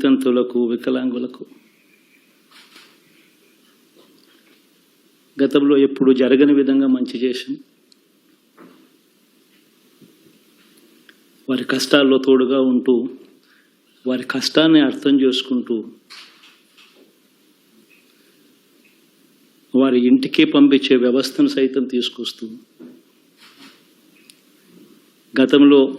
వితంతులకు వికలాంగులకు. గతంలో ఎప్పుడు జరగని విధంగా మంచి చేశాం. వారి కష్టాల్లో తోడుగా ఉంటూ వారి కష్టాన్ని అర్థం చేసుకుంటూ వారి ఇంటికే పంపించే వ్యవస్థను సైతం తీసుకొస్తూ గతంలో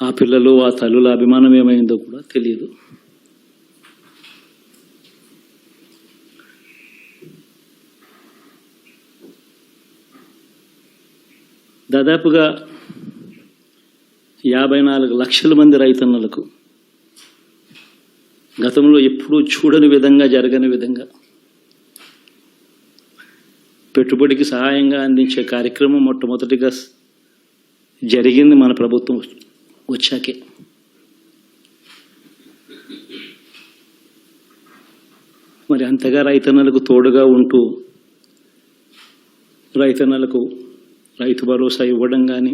ఆ పిల్లలు ఆ తల్లుల అభిమానం ఏమైందో కూడా తెలియదు. దాదాపుగా యాభై నాలుగు లక్షల మంది రైతన్నలకు గతంలో ఎప్పుడూ చూడని విధంగా జరగని విధంగా పెట్టుబడికి సహాయంగా అందించే కార్యక్రమం మొట్టమొదటిగా జరిగింది మన ప్రభుత్వం వచ్చాకే. మరి అంతగా రైతన్నలకు తోడుగా ఉంటూ రైతన్నలకు రైతు భరోసా ఇవ్వడం కానీ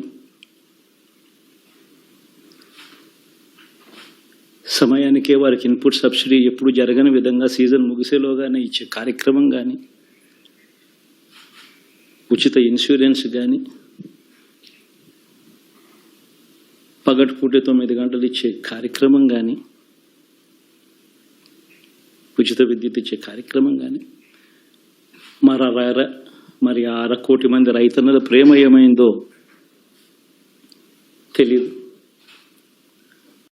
సమయానికే వారికి ఇన్పుట్ సబ్సిడీ ఎప్పుడు జరగని విధంగా సీజన్ ముగిసేలోగానే ఇచ్చే కార్యక్రమం కానీ ఉచిత ఇన్సూరెన్స్ కానీ పగటిపూట తొమ్మిది గంటలు ఇచ్చే కార్యక్రమం కానీ ఉచిత విద్యుత్ ఇచ్చే కార్యక్రమం కానీ మరి అర మరి అర కోటి మంది రైతన్నల ప్రేమ ఏమైందో తెలియదు